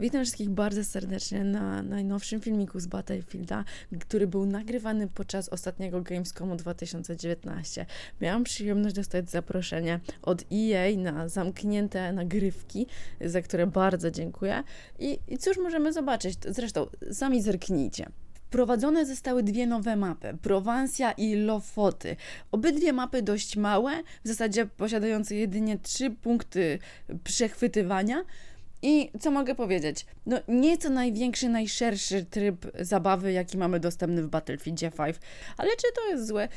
Witam wszystkich bardzo serdecznie na najnowszym filmiku z Battlefielda, który był nagrywany podczas ostatniego Gamescomu 2019. Miałam przyjemność dostać zaproszenie od EA na zamknięte nagrywki, za które bardzo dziękuję. I, i cóż możemy zobaczyć? Zresztą sami zerknijcie. Wprowadzone zostały dwie nowe mapy, Prowansja i Lofoty. Obydwie mapy dość małe, w zasadzie posiadające jedynie trzy punkty przechwytywania. I co mogę powiedzieć? No, nieco największy, najszerszy tryb zabawy, jaki mamy dostępny w Battlefieldzie 5. Ale czy to jest złe?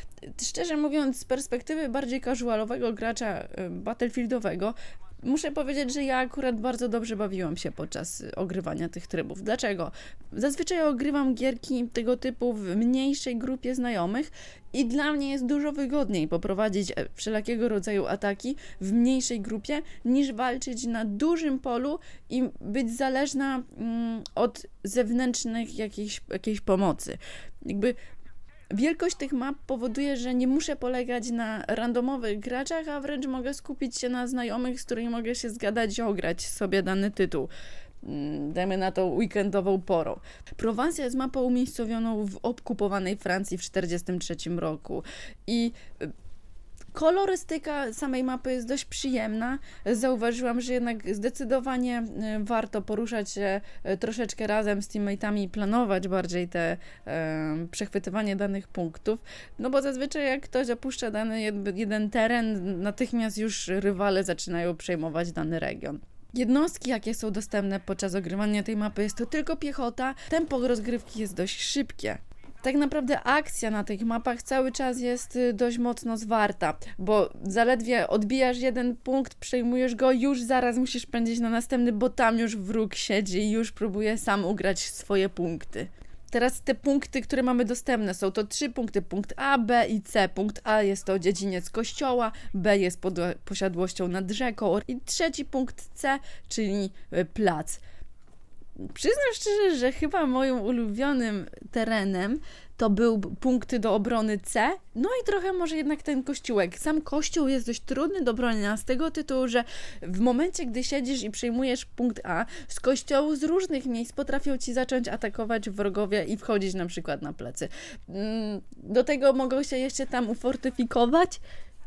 Szczerze mówiąc, z perspektywy bardziej casualowego gracza y, Battlefieldowego, muszę powiedzieć, że ja akurat bardzo dobrze bawiłam się podczas ogrywania tych trybów. Dlaczego? Zazwyczaj ogrywam gierki tego typu w mniejszej grupie znajomych i dla mnie jest dużo wygodniej poprowadzić e, wszelakiego rodzaju ataki w mniejszej grupie, niż walczyć na dużym polu i być zależna mm, od zewnętrznych jakiejś, jakiejś pomocy. Jakby Wielkość tych map powoduje, że nie muszę polegać na randomowych graczach, a wręcz mogę skupić się na znajomych, z którymi mogę się zgadać i ograć sobie dany tytuł. Mm, dajmy na to weekendową porą. Prowansja jest mapą umiejscowioną w okupowanej Francji w 1943 roku i Kolorystyka samej mapy jest dość przyjemna. Zauważyłam, że jednak zdecydowanie e, warto poruszać się e, troszeczkę razem z teammateami i planować bardziej te e, przechwytywanie danych punktów. No bo zazwyczaj jak ktoś opuszcza dany jeden teren, natychmiast już rywale zaczynają przejmować dany region. Jednostki, jakie są dostępne podczas ogrywania tej mapy, jest to tylko piechota. Tempo rozgrywki jest dość szybkie tak naprawdę akcja na tych mapach cały czas jest y, dość mocno zwarta, bo zaledwie odbijasz jeden punkt, przejmujesz go, już zaraz musisz pędzić na następny, bo tam już wróg siedzi i już próbuje sam ugrać swoje punkty. Teraz te punkty, które mamy dostępne, są to trzy punkty: punkt A, B i C. Punkt A jest to dziedziniec kościoła, B jest pod posiadłością nad rzeką i trzeci punkt C, czyli y, plac. Przyznam szczerze, że chyba moim ulubionym terenem to był punkty do obrony C, no i trochę może jednak ten kościółek. Sam kościół jest dość trudny do bronienia z tego tytułu, że w momencie, gdy siedzisz i przejmujesz punkt A, z kościołu z różnych miejsc potrafią ci zacząć atakować wrogowie i wchodzić na przykład na plecy. Mm, do tego mogą się jeszcze tam ufortyfikować,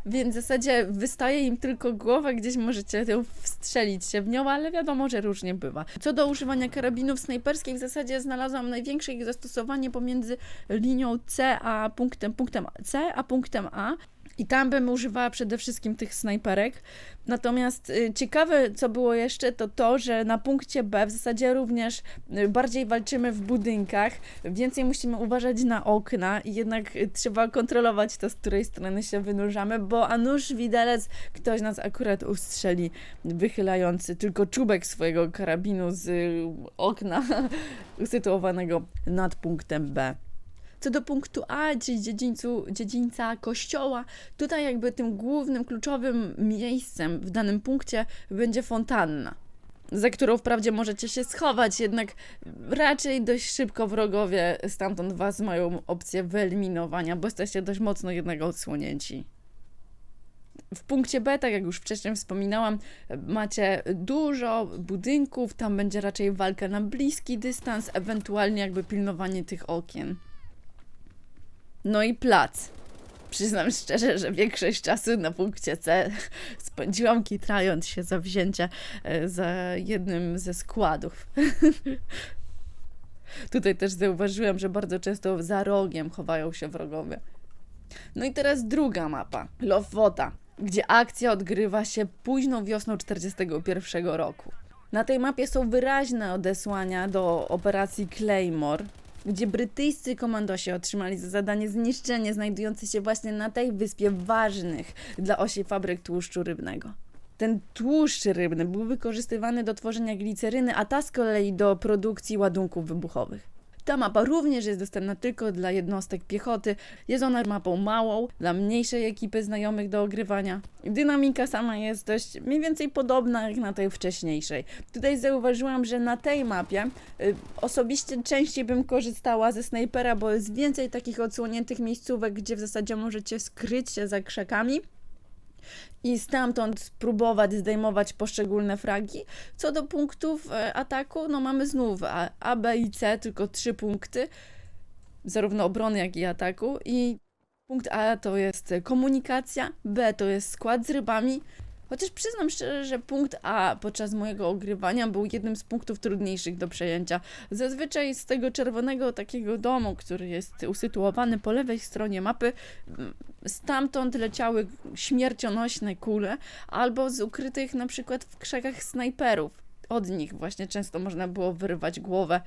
więc w zasadzie wystaje im tylko głowa, gdzieś możecie ją wstrzelić się w nią, ale wiadomo, że różnie bywa. Co do używania karabinów snajperskich, w zasadzie znalazłam największe ich zastosowanie pomiędzy linią C a punktem, punktem C a punktem A. I tam bym używała przede wszystkim tych snajperek. Natomiast y, ciekawe, co było jeszcze, to to, że na punkcie B w zasadzie również y, bardziej walczymy w budynkach, więcej musimy uważać na okna i jednak y, trzeba kontrolować to, z której strony się wynurzamy, bo a nuż widelec ktoś nas akurat ustrzeli, wychylający tylko czubek swojego karabinu z okna usytuowanego nad punktem B. Co do punktu A, czyli dziedzińcu, dziedzińca kościoła, tutaj jakby tym głównym, kluczowym miejscem w danym punkcie będzie fontanna za którą wprawdzie możecie się schować, jednak raczej dość szybko wrogowie stamtąd was mają opcję wyeliminowania, bo jesteście dość mocno jednego odsłonięci. W punkcie B, tak jak już wcześniej wspominałam, macie dużo budynków, tam będzie raczej walka na bliski dystans, ewentualnie jakby pilnowanie tych okien. No i plac. Przyznam szczerze, że większość czasu na punkcie C spędziłam kitrając się za wzięcie e, za jednym ze składów. Tutaj też zauważyłam, że bardzo często za rogiem chowają się wrogowie. No i teraz druga mapa, Lofwota, gdzie akcja odgrywa się późną wiosną 1941 roku. Na tej mapie są wyraźne odesłania do operacji Claymore, gdzie brytyjscy komandosi otrzymali za zadanie zniszczenie znajdujących się właśnie na tej wyspie ważnych dla osi fabryk tłuszczu rybnego. Ten tłuszcz rybny był wykorzystywany do tworzenia gliceryny, a ta z kolei do produkcji ładunków wybuchowych. Ta mapa również jest dostępna tylko dla jednostek piechoty. Jest ona mapą małą, dla mniejszej ekipy znajomych do ogrywania. Dynamika sama jest dość mniej więcej podobna jak na tej wcześniejszej. Tutaj zauważyłam, że na tej mapie y, osobiście częściej bym korzystała ze snajpera, bo jest więcej takich odsłoniętych miejscówek, gdzie w zasadzie możecie skryć się za krzakami i stamtąd spróbować zdejmować poszczególne fragi. Co do punktów e, ataku, no mamy znów A, A, B i C, tylko trzy punkty, zarówno obrony, jak i ataku. I punkt A to jest komunikacja, B to jest skład z rybami. Chociaż przyznam szczerze, że punkt A podczas mojego ogrywania był jednym z punktów trudniejszych do przejęcia. Zazwyczaj z tego czerwonego takiego domu, który jest usytuowany po lewej stronie mapy, m, stamtąd leciały śmiercionośne kule, albo z ukrytych na przykład w krzakach snajperów. Od nich właśnie często można było wyrwać głowę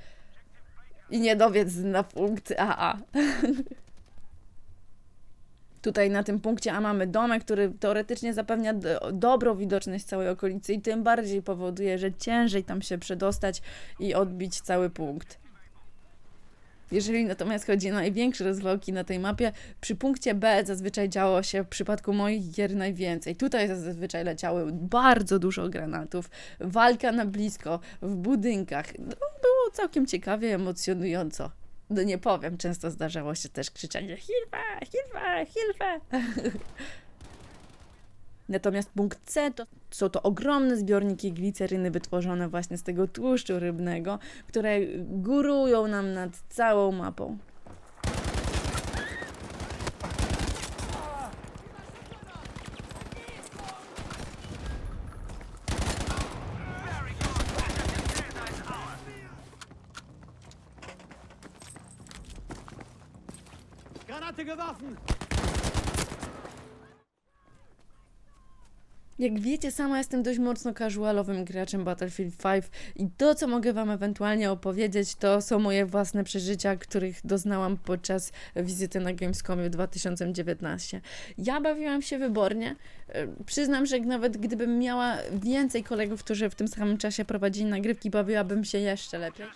i nie dowiedz na punkt AA. Tutaj na tym punkcie A mamy domek, który teoretycznie zapewnia do, dobrą widoczność całej okolicy i tym bardziej powoduje, że ciężej tam się przedostać i odbić cały punkt. Jeżeli natomiast chodzi o największe rozwałki na tej mapie, przy punkcie B zazwyczaj działo się w przypadku moich gier najwięcej. Tutaj zazwyczaj leciały bardzo dużo granatów, walka na blisko, w budynkach. No, było całkiem ciekawie, emocjonująco. No nie powiem, często zdarzało się też krzyczenie Hilfe, Hilfe, Hilfe. Natomiast punkt C to są to ogromne zbiorniki gliceryny wytworzone właśnie z tego tłuszczu rybnego, które górują nam nad całą mapą. Jak wiecie, sama jestem dość mocno casualowym graczem Battlefield 5 i to, co mogę Wam ewentualnie opowiedzieć, to są moje własne przeżycia, których doznałam podczas wizyty na Gamescomie w 2019. Ja bawiłam się wybornie. E, Przyznam, że nawet gdybym miała więcej kolegów, którzy w tym samym czasie prowadzili nagrywki, bawiłabym się jeszcze lepiej.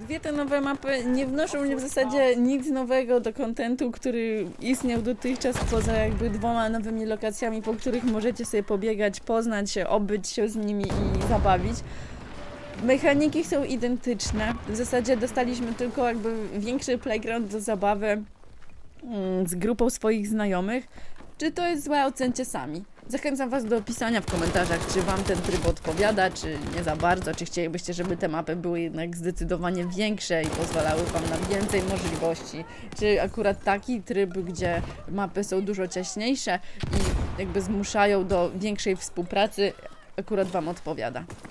Dwie te nowe mapy nie wnoszą mnie w zasadzie nic nowego do kontentu, który istniał dotychczas, poza jakby dwoma nowymi lokacjami, po których możecie sobie pobiegać, poznać się, obyć się z nimi i zabawić. Mechaniki są identyczne. W zasadzie dostaliśmy tylko jakby większy playground do zabawy mm, z grupą swoich znajomych. Czy to jest złe, ocencie sami. Zachęcam Was do pisania w komentarzach, czy Wam ten tryb odpowiada, czy nie za bardzo, czy chcielibyście, żeby te mapy były jednak zdecydowanie większe i pozwalały Wam na więcej możliwości, czy akurat taki tryb, gdzie mapy są dużo ciaśniejsze i jakby zmuszają do większej współpracy, akurat Wam odpowiada.